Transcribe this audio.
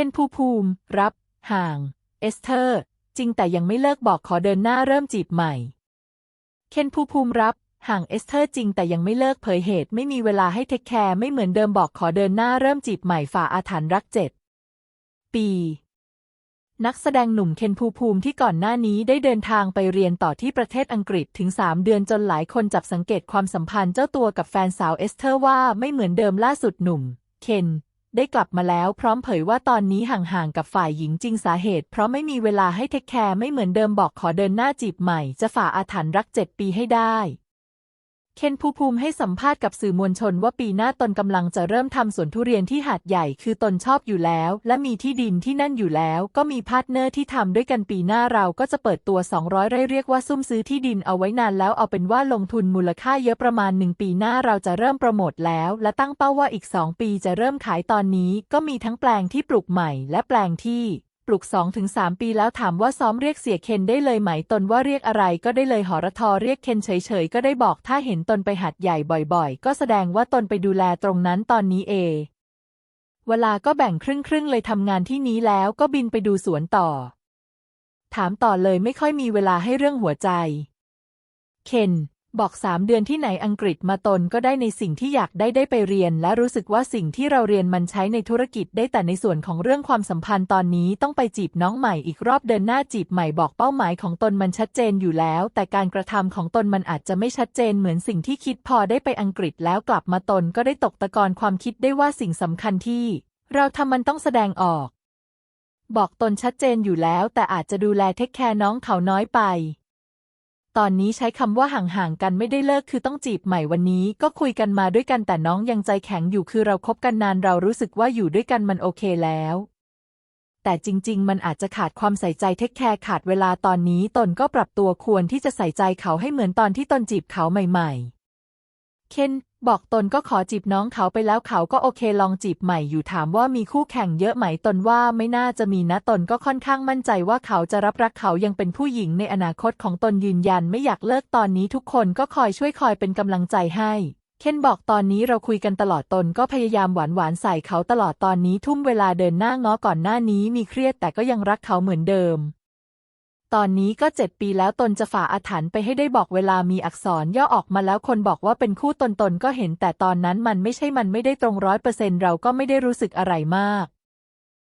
คนภูภูมิ รับ ห่าง เอสเธอร์ จริงแต่ยังไม่เลิกบอกขอเดินหน้าเริ่มจีบใหม่ เคนภูภูมิรับ ห่างเอสเธอร์จริงแต่ยังไม่เลิกเผยเหตุ ไม่มีเวลาให้เทคแคร์ไม่เหมือนเดิมบอกขอเดินหน้าเริ่มจีบใหม่ฝ่าอาถรรพ์รักเจ็ดปี นักแสดงหนุ่มเคนภูภูมิที่ก่อนหน้านี้ได้เดินทางไปเรียนต่อที่ประเทศอังกฤษถึง 3 เดือนจนหลายคนจับสังเกตความสัมพันธ์เจ้าตัวกับแฟนสาวเอสเธอร์ว่าไม่เหมือนเดิมล่าสุดหนุ่ม เคน ได้กลับมาแล้วพร้อมเผยว่าตอนนี้ห่างๆกับฝ่ายหญิงจริงสาเหตุ เพราะไม่มีเวลาให้เทคแคร์ไม่เหมือนเดิมบอกขอเดินหน้าจีบใหม่ จะฝ่าอาถรรพ์รักเจ็ดปีให้ได้ เคนภูภูมิให้สัมภาษณ์กับสื่อมวลชนว่าปีหน้าตนกำลังจะเริ่มทำสวนทุเรียนที่หาดใหญ่คือตนชอบอยู่แล้ว และมีที่ดินที่นั่นอยู่แล้ว ก็มีพาร์ทเนอร์ที่ทำด้วยกันปีหน้าเราก็จะเปิดตัว 200 ไร่เรียกว่าซุ่มซื้อที่ดินเอาไว้นานแล้วเอาเป็นว่าลงทุนมูลค่าเยอะประมาณหนึ่งปีหน้าเราจะเริ่มโปรโมทแล้ว และตั้งเป้าว่าอีก 2 ปีจะเริ่มขายตอนนี้ ก็มีทั้งแปลงที่ปลูกใหม่ และแปลงที่ ปลูก 2-3 ปีแล้วถามว่าซ้อมเรียกเสียเคนได้เลยไหมตนว่าเรียกอะไรก็ได้เลยหอรทอเรียกเคนเฉยๆ ก็ได้บอกถ้าเห็นตนไปหัดใหญ่บ่อยๆ ก็แสดงว่าตนไปดูแลตรงนั้นตอนนี้เอ เวลาก็แบ่งครึ่งๆเลยทำงานที่นี้แล้วก็บินไปดูสวนต่อ ถามต่อเลยไม่ค่อยมีเวลาให้เรื่องหัวใจ เคน บอกสามเดือนที่ไหนอังกฤษมาตนก็ได้ในสิ่งที่อยากได้ได้ไปเรียน และรู้สึกว่าสิ่งที่เราเรียนมันใช้ในธุรกิจได้แต่ในส่วนของเรื่องความสัมพันธ์ตอนนี้ต้องไปจีบน้องใหม่อีกรอบเดินหน้าจีบใหม่บอกเป้าหมายของตนมันชัดเจนอยู่แล้ว แต่การกระทำของตนมันอาจจะไม่ชัดเจนเหมือนสิ่งที่คิดพอได้ไปอังกฤษแล้วกลับมาตนก็ได้ตกตะกอนความคิดได้ว่าสิ่งสำคัญที่ เราทำมันต้องแสดงออก บอกตนชัดเจนอยู่แล้ว แต่อาจจะดูแลเทคแคร์น้องเขาน้อยไป ตอนนี้ใช้คำว่าห่างๆกันไม่ได้เลิกคือต้องจีบใหม่วันนี้ ก็คุยกันมาด้วยกันแต่น้องยังใจแข็งอยู่คือเราคบกันนานเรารู้สึกว่าอยู่ด้วยกันมันโอเคแล้ว แต่จริง ๆ มันอาจจะขาดความใส่ใจเทคแคร์ขาดเวลาตอนนี้ตนก็ปรับตัวควรที่จะใส่ใจเขาให้เหมือนตอนที่ตนจีบเขาใหม่ ๆ เคนบอกตนก็ขอจีบน้องเขาไปแล้วเขาก็โอเคลองจีบใหม่อยู่ถามว่ามีคู่แข่งเยอะไหมตนว่าไม่น่าจะมีนะตนก็ค่อนข้างมั่นใจว่าเขาจะรับรักเขายังเป็นผู้หญิงในอนาคตของตนยืนยันไม่อยากเลิกตอนนี้ทุกคนก็คอยช่วยคอยเป็นกำลังใจให้เคนบอกตอนนี้เราคุยกันตลอดตนก็พยายามหวานหวานใส่เขาตลอดตอนนี้ทุ่มเวลาเดินหน้าง้อก่อนหน้านี้มีเครียดแต่ก็ยังรักเขาเหมือนเดิม ตอนนี้ก็เจ็ดปีแล้วตนจะฝ่าอาถรรพ์ไปให้ได้บอกเวลามีอักษรย่อออกมาแล้วคนบอกว่าเป็นคู่ตนตนก็เห็นแต่ตอนนั้นมันไม่ใช่มันไม่ได้ตรงร้อยเปอร์เซ็นเราก็ไม่ได้รู้สึกอะไรมาก